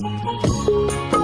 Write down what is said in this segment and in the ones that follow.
হায়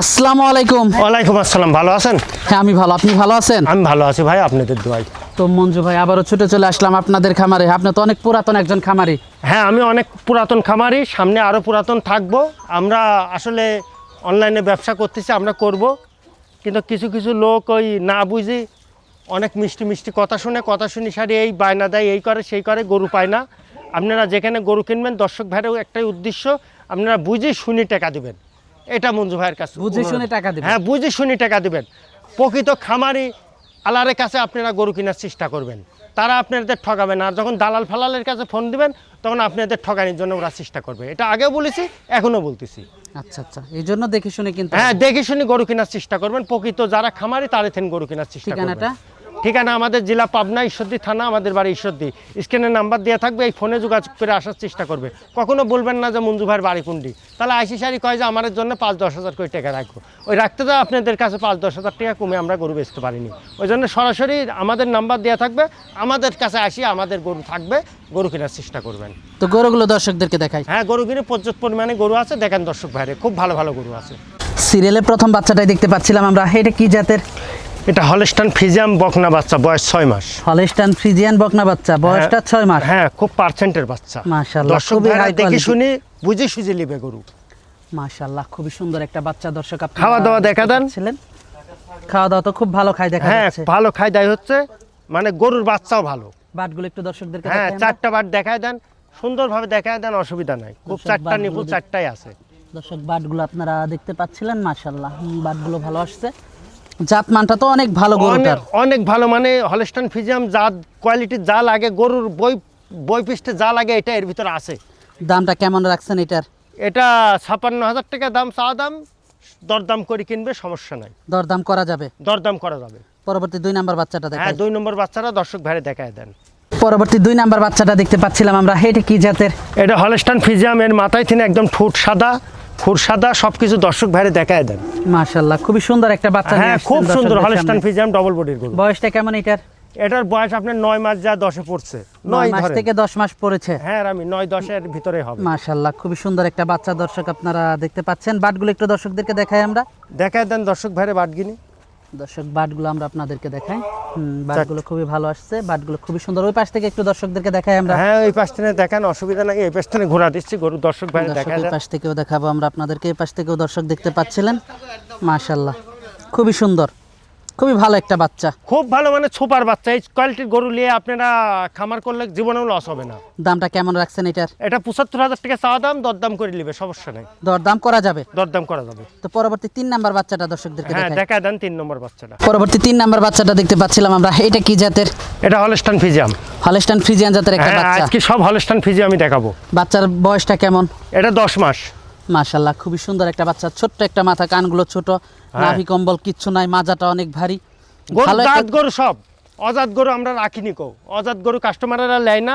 আসসালামু আলাইকুম। ওয়ালাইকুম আসসালাম ভালো আছেন? হ্যাঁ আমি ভালো আপনি ভালো আছেন? আমি ভালো আছি ভাই আপনাদের দোয়াই তো মঞ্জু ভাই আবারও ছুটে চলে আসলাম আপনাদের খামারে। আপনি তো অনেক পুরাতন একজন খামারি। হ্যাঁ আমি অনেক পুরাতন খামারি সামনে আরও পুরাতন থাকব। আমরা আসলে অনলাইনে ব্যবসা করতেছি আমরা করব। কিন্তু কিছু কিছু লোক ওই না বুঝি অনেক মিষ্টি মিষ্টি কথা শুনে কথা শুনি সারি এই বায়না দেয় এই করে সেই করে গরু পায় না। আপনারা যেখানে গরু কিনবেন দর্শক ভাইয়েরও একটাই উদ্দেশ্য আপনারা বুঝে শুনি টাকা দিবেন। এটা মঞ্জু ভাইয়ের কাছে। বুঝে শুনে টাকা দিবেন। হ্যাঁ বুঝে শুনি টাকা দিবেন। প্রকৃত খামারি আলারের কাছে আপনারা গরু কেনার চেষ্টা করবেন। তারা আপনাদের ঠকাবে না। আর যখন দালাল ফালালের কাছে ফোন দিবেন তখন আপনাদের ঠকানির জন্য ওরা চেষ্টা করবে। এটা আগেও বলেছি এখনও বলতেছি। আচ্ছা আচ্ছা। এই জন্য দেখে শুনে কিন্তু হ্যাঁ দেখে শুনে গরু কেনার চেষ্টা করবেন। প্রকৃত যারা খামারি তাদের থেকে গরু কেনার চেষ্টা করবেন। ঠিকানাটা? ঠিকানা আমাদের জেলা পাবনা ঈশ্বরদী থানা আমাদের বাড়ি ঈশ্বরদী। স্ক্রিনের নাম্বার দেওয়া থাকবে এই ফোনে যোগাযোগ করে আসার চেষ্টা করবে। কখনো বলবেন না যে মঞ্জু ভাইয়ের বাড়ি কোনটি। তাহলে আইসি সারি কয় যে আমাদের জন্য পাঁচ দশ হাজার করে টাকা রাখব ওই রাখতে যা আপনাদের কাছে পাঁচ দশ হাজার টাকা কমে আমরা গরু বেচতে পারিনি। ওই জন্য সরাসরি আমাদের নাম্বার দেওয়া থাকবে আমাদের কাছে আসি আমাদের গরু থাকবে গরু কেনার চেষ্টা করবেন। তো গরুগুলো দর্শকদেরকে দেখাই। হ্যাঁ গরু কিনে পর্যাপ্ত পরিমাণে গরু আছে দেখেন দর্শক ভাইরে খুব ভালো ভালো গরু আছে। সিরিয়ালে প্রথম বাচ্চাটাই দেখতে পাচ্ছিলাম আমরা এটা কি জাতের? এটা হলস্টান ফিজিয়াম বকনা বাচ্চা বয়স ছয় মাস। হলস্টান ফ্রিজিয়ান বকনা বাচ্চা বয়সটা ছয় মাস। হ্যাঁ খুব পার্সেন্টের বাচ্চা। মাশাআল্লাহ, খুবই দেখে বুঝে সুঝে নিবে গরু। মাশাআল্লাহ খুবই সুন্দর একটা বাচ্চা দর্শক আপনারা খাওয়া দাওয়া দেখা দেন। ছিলেন খাওয়া দাওয়া তো খুব ভালো খাই দেখা হ্যাঁ ভালো খাই দায় হচ্ছে মানে গরুর বাচ্চাও ভালো। বাটগুলো একটু দর্শকদেরকে হ্যাঁ চারটা বাট দেখায় দেন সুন্দরভাবে দেখায় দেন অসুবিধা নাই। খুব চারটা নিপুল চারটাই আছে। দর্শক বাটগুলো আপনারা দেখতে পাচ্ছিলেন মাশাল্লাহ হুম, বাটগুলো ভালো আসছে। জাত মানটা তো অনেক ভালো গরুটার। অনেক- ভালো মানে হলস্টান ফিজিয়াম যা কোয়ালিটি যা লাগে গরুর বই বই পৃষ্ঠে যা লাগে এটা এর ভিতরে আছে। দামটা কেমন রাখছেন এটার? এটা ছাপ্পান্ন হাজার টাকা দাম চা দাম দরদাম করে কিনবে সমস্যা নাই। দরদাম করা যাবে? দরদাম করা যাবে। পরবর্তী দুই নাম্বার বাচ্চাটা হ্যাঁ দুই নম্বর বাচ্চারা দর্শক ভাইরে দেখায় দেন। পরবর্তী দুই নাম্বার বাচ্চাটা দেখতে পাচ্ছিলাম আমরা। এটা কি জাতের? এটা হলস্টান ফিজিয়ামের মাথায় তিনি একদম ঠোঁট সাদা। খুর সবকিছু দর্শক ভাইরে দেখায় দেন। মাশাল্লাহ খুবই সুন্দর একটা বাচ্চা হ্যাঁ খুব সুন্দর হলস্টান। ফিজিয়াম ডবল বডির গরু। বয়সটা কেমন এটার? এটার বয়স আপনার নয় মাস যা দশে পড়ছে। নয় নয় মাস থেকে দশ মাস পড়েছে। হ্যাঁ আমি নয় দশের ভিতরে হবে। মাশাল্লাহ খুবই সুন্দর একটা বাচ্চা দর্শক আপনারা দেখতে পাচ্ছেন। বাটগুলো একটু দর্শকদেরকে দেখাই আমরা। দেখায় দেন দর্শক ভাইরে বাটগিনি। দর্শক বাটগুলো আমরা আপনাদেরকে দেখাই। হুম, বাটগুলো খুবই ভালো আসছে বাটগুলো খুবই সুন্দর। ওই পাশ থেকে একটু দর্শকদেরকে দেখাই আমরা। হ্যাঁ ওই পাশ থেকে দেখান অসুবিধা নাই এই পাশ থেকে ঘোরা দিচ্ছি গরু দর্শক ভাই দেখা এই পাশ থেকেও দেখাবো আমরা আপনাদেরকে এই পাশ থেকেও দর্শক দেখতে পাচ্ছিলেন। মাশাল্লাহ খুবই সুন্দর। খুবই ভালো একটা বাচ্চা। খুব ভালো মানে ছোপার বাচ্চা। এই কোয়ালিটির গরু নিয়ে আপনারা খামার করলে জীবনেও লস হবে না। দামটা কেমন রাখছেন এটার? এটা পঁচাত্তর হাজার টাকা চাওয়া দাম দরদাম করে নিবে সমস্যা নেই। দরদাম করা যাবে? দরদাম করা যাবে। তো পরবর্তী তিন নাম্বার বাচ্চাটা দর্শকদেরকে হ্যাঁ দেখা দেন তিন নম্বর বাচ্চাটা। পরবর্তী তিন নাম্বার বাচ্চাটা দেখতে পাচ্ছিলাম আমরা। এটা কি জাতের? এটা হলস্টান ফিজিয়াম হলস্টান ফ্রিজিয়ান জাতের একটা হ্যাঁ বাচ্চা। আজকে সব হলস্টান ফিজিয়াম আমি দেখাবো। বাচ্চার বয়সটা কেমন? এটা দশ মাস। মাশাল্লাহ খুবই সুন্দর একটা বাচ্চা ছোট্ট একটা মাথা কানগুলো ছোট নাভি কম্বল কিচ্ছু নাই মাজাটা অনেক ভারী। জাত গরু সব। অজাত গরু আমরা রাখিনি কো। অজাত গরু কাস্টমাররা নেয় না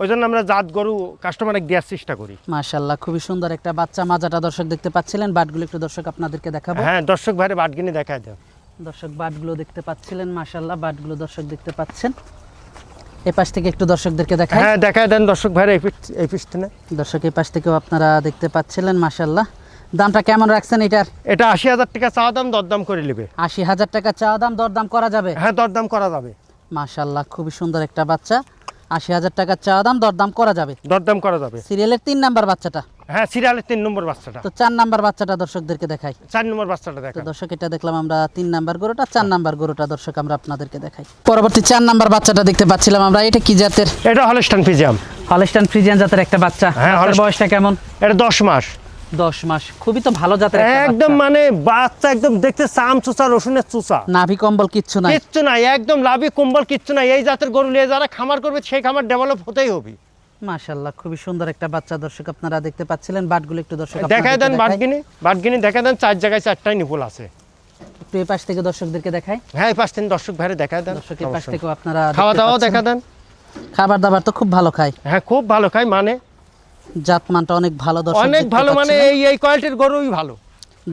ওই জন্য আমরা জাত গরু কাস্টমারে দেওয়ার চেষ্টা করি। মাশাল্লাহ খুবই সুন্দর একটা বাচ্চা মাজাটা দর্শক দেখতে পাচ্ছিলেন বাটগুলো একটু দর্শক আপনাদেরকে দেখাবো। হ্যাঁ দর্শক ভাইরে বাটগিনি দেখায় দেন দর্শক বাটগুলো দেখতে পাচ্ছিলেন মাশাল্লাহ বাটগুলো দর্শক দেখতে পাচ্ছেন। এ পাশ থেকে একটু দর্শকদেরকে দেখায় হ্যাঁ দেখায় দেন দর্শক ভাই এই পিঠ এই পিছনে দর্শক এই পাশ থেকেও আপনারা দেখতে পাচ্ছিলেন মাশাল্লাহ দামটা কেমন রাখছেন এটার? এটা আশি হাজার টাকা চাওয়া দাম দরদাম করে নেবে। আশি হাজার টাকা চাওয়া দাম দরদাম করা যাবে? হ্যাঁ দরদাম করা যাবে। মাশাল্লাহ খুবই সুন্দর একটা বাচ্চা। আশি হাজার টাকার চা দাম দরদাম করা যাবে। দরদাম করা যাবে। সিরিয়ালের তিন নাম্বার বাচ্চাটা। হ্যাঁ সিরিয়ালের তিন নম্বর বাচ্চাটা। তো চার নাম্বার বাচ্চাটা দর্শকদেরকে দেখাই। চার নম্বর বাচ্চাটা তো দেখা দর্শক এটা দেখলাম আমরা তিন নাম্বার গরুটা চার নাম্বার গরুটা দর্শক আমরা আপনাদেরকে দেখাই। পরবর্তী চার নাম্বার বাচ্চাটা দেখতে পাচ্ছিলাম আমরা এটা কি জাতের? এটা হলস্টান ফিজিয়াম হলস্টাইন ফ্রিজিয়ান জাতের একটা বাচ্চা। হ্যাঁ, বয়সটা কেমন? এটা দশ মাস। দশ মাস। খুবই তো ভালো জাতের একদম মানে বাচ্চা একদম দেখতে চাম চুচা রসুনের চুচা। নাভি কম্বল কিচ্ছু নাই। কিচ্ছু নাই একদম লাভি কম্বল কিচ্ছু নাই। এই জাতের গরু নিয়ে যারা খামার করবে সেই খামার ডেভেলপ হতেই হবে। মাশাল্লাহ খুবই সুন্দর একটা বাচ্চা দর্শক আপনারা দেখতে পাচ্ছিলেন। বাটগুলো একটু দর্শক দেখায় দেন বাটগিনি। বাটগিনি দেখা দেন চার জায়গায় চারটাই নিপুল আছে। একটু এই পাশ থেকে দর্শকদেরকে দেখাই। হ্যাঁ এই পাশ থেকে দর্শক ভাইরে দেখায় দেন। দর্শক এই পাশ থেকে আপনারা খাওয়া দাওয়া দেখা দেন। খাবার দাবার তো খুব ভালো খায়। হ্যাঁ খুব ভালো খায় মানে জাত মানটা অনেক ভালো দর্শক অনেক ভালো মানে এই এই কোয়ালিটির গরুই ভালো।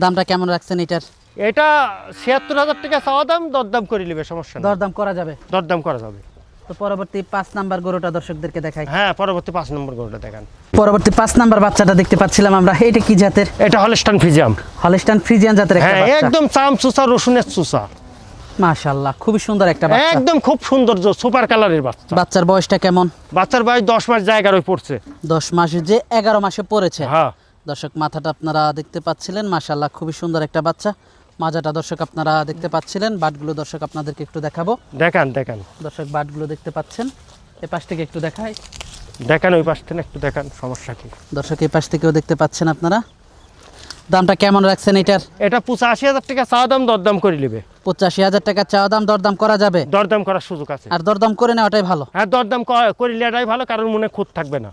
দামটা কেমন রাখছেন এটার? এটা ছিয়াত্তর হাজার টাকা চাওয়া দাম দরদাম করে নেবে সমস্যা দরদাম করা যাবে? দরদাম করা যাবে। তো পরবর্তী পাঁচ নাম্বার গরুটা দর্শকদেরকে দেখাই। হ্যাঁ পরবর্তী পাঁচ নম্বর গরুটা দেখান। পরবর্তী পাঁচ নাম্বার বাচ্চাটা দেখতে পাচ্ছিলাম আমরা। এটা কি জাতের? এটা হলস্টান ফিজিয়াম হলিস্টান ফ্রিজিয়ান জাতের একটা হ্যাঁ বাচ্চা। একদম চাম চুচা রসুনের চুচা। মাশাআল্লাহ খুবই সুন্দর একটা বাচ্চা। একদম খুব সৌন্দর্য সুপার কালারের বাচ্চা। বাচ্চার বয়সটা কেমন? বাচ্চার বয়স দশ মাস জায়গায় পড়ছে। দশ মাসে যে এগারো মাসে পড়েছে। হ্যাঁ। দর্শক মাথাটা আপনারা দেখতে পাচ্ছিলেন মাশাল্লাহ খুবই সুন্দর একটা বাচ্চা। মাজাটা দর্শক আপনারা দেখতে পাচ্ছিলেন বাটগুলো দর্শক আপনাদেরকে একটু দেখাবো। দেখান দেখান। দর্শক বাটগুলো দেখতে পাচ্ছেন। এ পাশ থেকে একটু দেখাই। দেখান ওই পাশ থেকে একটু দেখান সমস্যা কি? দর্শক এই পাশ থেকেও দেখতে পাচ্ছেন আপনারা। দামটা কেমন রাখছেন এটার? এটা পঁচাশি হাজার টাকা চাওয়া দাম দরদাম করে নেবে। পঁচাশি হাজার টাকা চাওয়া দাম দরদাম করা যাবে? দরদাম করার সুযোগ আছে। আর দরদাম করে নেওয়াটাই ভালো। হ্যাঁ দরদাম করিলে এটাই ভালো কারণ মনে খুঁত থাকবে না।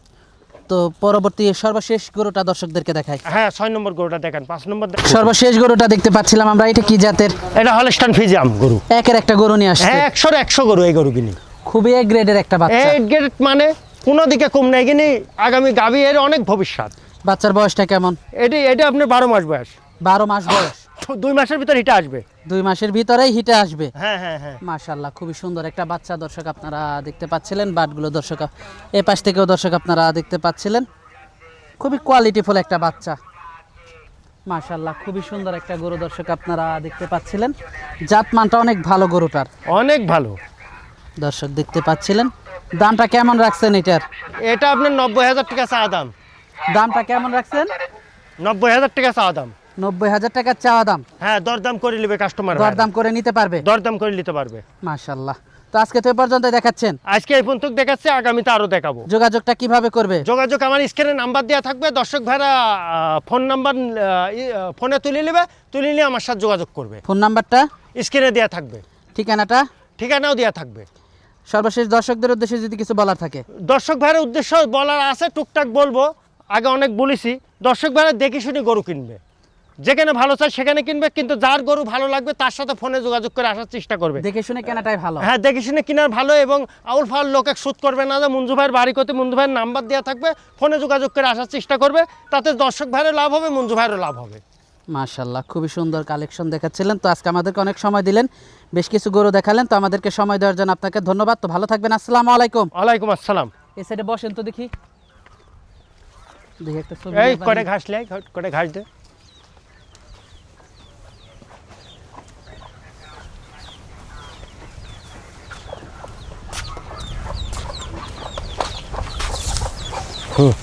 তো পরবর্তী সর্বশেষ গরুটা দর্শকদেরকে দেখাই। হ্যাঁ ছয় নম্বর গরুটা দেখান পাঁচ নম্বর সর্বশেষ গরুটা দেখতে পাচ্ছিলাম আমরা এটা কি জাতের? এটা হলস্টান ফিজিয়াম গরু। একের একটা গরু নিয়ে আসছে। হ্যাঁ একশোর একশো গরু এই গরু কিনি। খুবই এ গ্রেডের একটা বাচ্চা। এই গেট মানে কোনো দিকে কম নাই কিনি আগামী গাভী এর অনেক ভবিষ্যৎ। বাচ্চার বয়সটা কেমন? এটি এটা আপনার বারো মাস বয়স। বারো মাস বয়স। দুই মাসের ভিতর হিটা আসবে। দুই মাসের ভিতরেই হিটে আসবে। হ্যাঁ হ্যাঁ হ্যাঁ। মাশাল্লাহ খুবই সুন্দর একটা বাচ্চা দর্শক আপনারা দেখতে পাচ্ছিলেন বাটগুলো দর্শক এ পাশ থেকেও দর্শক আপনারা দেখতে পাচ্ছিলেন। খুবই কোয়ালিটিফুল একটা বাচ্চা। মাশাল্লাহ খুবই সুন্দর একটা গরু দর্শক আপনারা দেখতে পাচ্ছিলেন। জাত মানটা অনেক ভালো গরুটার। অনেক ভালো। দর্শক দেখতে পাচ্ছিলেন। দামটা কেমন রাখছেন এটার? এটা আপনার নব্বই হাজার টাকা চাওয়া দাম। দামটা কেমন রাখছেন? নব্বই হাজার টাকা চাওয়া দাম। নব্বই হাজার টাকার চাওয়া দাম। হ্যাঁ দরদাম করে নেবে কাস্টমার দরদাম করে নিতে পারবে? দরদাম করে নিতে পারবে। মাশাল্লাহ তো আজকে তো পর্যন্ত দেখাচ্ছেন। আজকে এই পর্যন্ত দেখাচ্ছে আগামীতে আরও দেখাবো। যোগাযোগটা কীভাবে করবে? যোগাযোগ আমার স্ক্রিনে নাম্বার দেওয়া থাকবে। দর্শক ভাইরা ফোন নাম্বার ফোনে তুলে নেবে। তুলে নিয়ে আমার সাথে যোগাযোগ করবে। ফোন নাম্বারটা স্ক্রিনে দেওয়া থাকবে। ঠিকানাটা? ঠিকানাও দেওয়া থাকবে। সর্বশেষ দর্শকদের উদ্দেশ্যে যদি কিছু বলার থাকে। দর্শক ভাইয়ের উদ্দেশ্য বলার আছে টুকটাক বলব। আগে অনেক বলেছি দর্শক ভাইরা দেখে শুনে গরু কিনবে। যেখানে ভালো চায় সেখানে কিনবে কিন্তু যার গরু ভালো লাগবে তার সাথে ফোনে যোগাযোগ করে আসার চেষ্টা করবে। দেখে শুনে কেনাটাই ভালো। হ্যাঁ দেখে শুনে কেনার ভালো এবং আউল ফাউল লোকে সুদ করবে না যে মঞ্জু ভাইয়ের বাড়ি করতে মঞ্জু ভাইয়ের নাম্বার দেওয়া থাকবে ফোনে যোগাযোগ করে আসার চেষ্টা করবে তাতে দর্শক ভাইয়েরও লাভ হবে মঞ্জু ভাইয়েরও লাভ হবে। মাশাল্লাহ খুবই সুন্দর কালেকশন দেখাচ্ছিলেন। তো আজকে আমাদেরকে অনেক সময় দিলেন বেশ কিছু গরু দেখালেন। তো আমাদেরকে সময় দেওয়ার জন্য আপনাকে ধন্যবাদ। তো ভালো থাকবেন আসসালামু আলাইকুম। ওয়ালাইকুম আসসালাম। এই সাইডে বসেন তো দেখি। এই করে ঘাস লাই করে ঘাস দে। হুম।